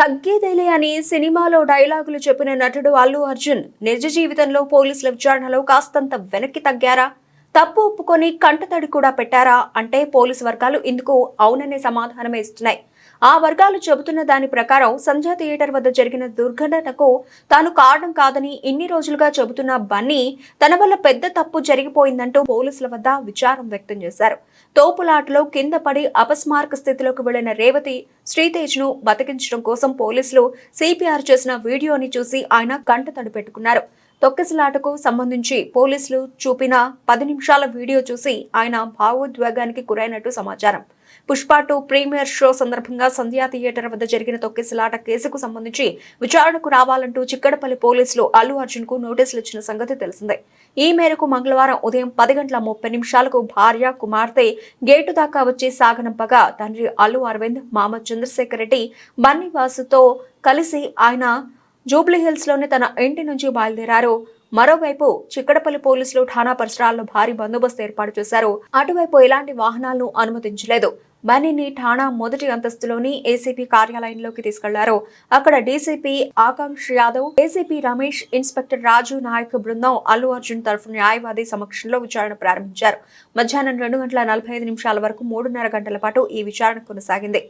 తగ్గేదేలే అని సినిమాలో డైలాగులు చెప్పిన నటుడు అల్లు అర్జున్ నిజ జీవితంలో పోలీసుల విచారణలో కాస్తంత వెనక్కి తగ్గారా? తప్పు ఒప్పుకొని కంటతడి కూడా పెట్టారా? అంటే పోలీసు వర్గాలు ఇందుకు అవుననే సమాధానమే ఇస్తున్నాయి. ఆ వర్గాలు చెబుతున్న దాని ప్రకారం సంధ్యా థియేటర్ వద్ద జరిగిన దుర్ఘటనకు తాను కారణం కాదని ఇన్ని రోజులుగా చెబుతున్న బన్నీ తన వల్ల పెద్ద తప్పు జరిగిపోయిందంటూ పోలీసుల వద్ద విచారం వ్యక్తం చేశారు. తోపులాటలో కింద పడి అపస్మారక స్థితిలోకి వెళ్ళిన రేవతి శ్రీతేజ్ను బతికించడం కోసం పోలీసులు సిపిఆర్ చేసిన వీడియోని చూసి ఆయన కంట పెట్టుకున్నారు. తొక్కిసలాటకు సంబంధించి పోలీసులు చూపిన పది నిమిషాల వీడియో చూసి ఆయన భావోద్వేగానికి గురైనట్టు సమాచారం. పుష్ప టూ ప్రీమియర్ షో సందర్భంగా సంధ్యా థియేటర్ వద్ద జరిగిన తొక్కిసలాట కేసుకు సంబంధించి విచారణకు రావాలంటూ చిక్కడపల్లి పోలీసులు అల్లు అర్జున్కు నోటీసులు ఇచ్చిన సంగతి తెలిసిందే. ఈ మేరకు మంగళవారం ఉదయం పది గంటల ముప్పై నిమిషాలకు భార్య కుమార్తె గేటు దాకా వచ్చి సాగనంపగా తండ్రి అల్లు అరవింద్ మామ చంద్రశేఖర్ రెడ్డి బన్నీవాసుతో కలిసి ఆయన జూబ్లీహిల్స్లోని తన ఇంటి నుంచి బయలుదేరారు. మరోవైపు చిక్కడపల్లి పోలీసులు ఠాణా పరిసరాల్లో భారీ బందోబస్తు ఏర్పాటు చేశారు. అటువైపు ఎలాంటి వాహనాలను అనుమతించలేదు. బన్నీని ఠాణా మొదటి అంతస్తులోని ఏసీపీ కార్యాలయంలోకి తీసుకెళ్ళారు. అక్కడ DCP Akanksha Yadav ACP Ramesh inspector Raju Nayak బృందం అల్లు అర్జున్ తరఫు న్యాయవాది సమక్షంలో విచారణ ప్రారంభించారు. మధ్యాహ్నం రెండు గంటల నలభై ఐదు నిమిషాల వరకు మూడున్నర గంటల పాటు ఈ విచారణ కొనసాగింది.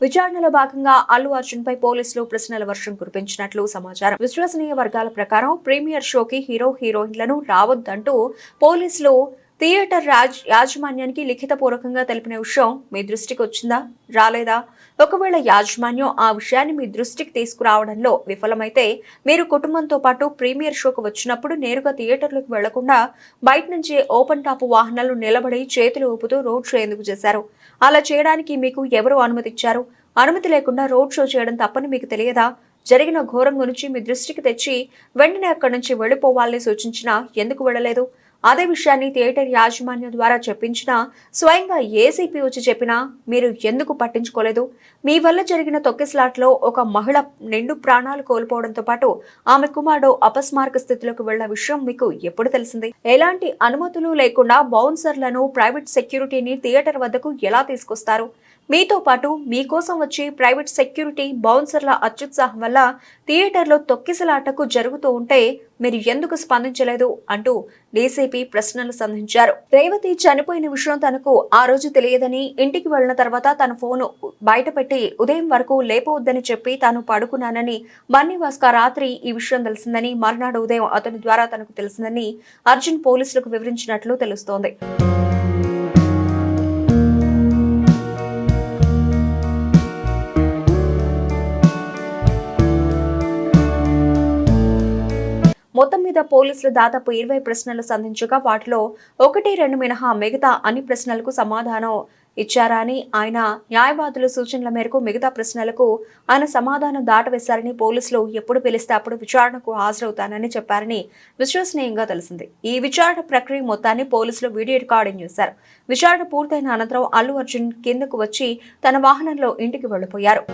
విచారణలో భాగంగా అల్లు అర్జున్ పై పోలీసులు ప్రశ్నల వర్షం కురిపించినట్లు సమాచారం. విశ్వసనీయ వర్గాల ప్రకారం ప్రీమియర్ షోకి హీరో హీరోయిన్లను రావద్దంటూ పోలీసులు థియేటర్ రాజ్ యాజమాన్యానికి లిఖితపూర్వకంగా తెలిపిన విషయం మీ దృష్టికి వచ్చిందా? రాలేదా? ఒకవేళ యాజమాన్యం ఆ విషయాన్ని మీ దృష్టికి తీసుకురావడంలో విఫలమైతే మీరు కుటుంబంతో పాటు ప్రీమియర్ షోకు వచ్చినప్పుడు నేరుగా థియేటర్లకు వెళ్ళకుండా బయట నుంచి ఓపెన్ టాప్ వాహనాలు నిలబడి చేతులు ఊపుతూ రోడ్ షో ఎందుకు చేశారు? అలా చేయడానికి మీకు ఎవరు అనుమతిచ్చారు? అనుమతి లేకుండా రోడ్ షో చేయడం తప్పని మీకు తెలియదా? జరిగిన ఘోరం గురించి మీ దృష్టికి తెచ్చి వెంటనే అక్కడి నుంచి వెళ్ళిపోవాలని సూచించినా ఎందుకు వెళ్ళలేదు? అదే విషయాన్ని థియేటర్ యాజమాన్యం ద్వారా చెప్పించినా స్వయంగా ఏసీపీ వచ్చి చెప్పినా మీరు ఎందుకు పట్టించుకోలేదు? మీ వల్ల జరిగిన తొక్కిసలాట్లో ఒక మహిళ నిండు ప్రాణాలు కోల్పోవడంతో పాటు ఆమె కుమారుడు అపస్మారక స్థితిలోకి వెళ్ళ విషయం మీకు ఎప్పుడు తెలిసింది? ఎలాంటి అనుమతులు లేకుండా బౌన్సర్లను ప్రైవేట్ సెక్యూరిటీని థియేటర్ వద్దకు ఎలా తీసుకొస్తారు? మీతో పాటు మీకోసం వచ్చి ప్రైవేట్ సెక్యూరిటీ బౌన్సర్ల అత్యుత్సాహం వల్ల థియేటర్లో తొక్కిసలాటకు జరుగుతూ ఉంటే మీరు ఎందుకు స్పందించలేదు అంటూ డీసీపీ ప్రశ్నలు సంధించారు. రేవతి చనిపోయిన విషయం తనకు ఆ రోజు తెలియదని ఇంటికి వెళ్ళిన తర్వాత తన ఫోను బయటపెట్టి ఉదయం వరకు లేపవద్దని చెప్పి తాను పడుకున్నానని బన్నీవాస్క రాత్రి ఈ విషయం తెలిసిందని మర్నాడు ఉదయం అతని ద్వారా తనకు తెలిసిందని అర్జున్ పోలీసులకు వివరించినట్లు తెలుస్తోంది. మొత్తం మీద పోలీసులు దాదాపు ఇరవై ప్రశ్నలు సంధించగా వాటిలో ఒకటి రెండు మినహా మిగతా అన్ని ప్రశ్నలకు సమాధానం ఇచ్చారా అని ఆయన న్యాయవాదుల సూచనల మేరకు మిగతా ప్రశ్నలకు ఆయన సమాధానం దాటవేశారని పోలీసులు ఎప్పుడు పిలిస్తే అప్పుడు విచారణకు హాజరవుతానని చెప్పారని విశ్వసనీయంగా తెలిసింది. ఈ విచారణ ప్రక్రియ మొత్తాన్ని పోలీసులు వీడియో రికార్డింగ్ చేశారు. విచారణ పూర్తయిన అనంతరం అల్లు అర్జున్ కిందకు వచ్చి తన వాహనంలో ఇంటికి వెళ్ళిపోయారు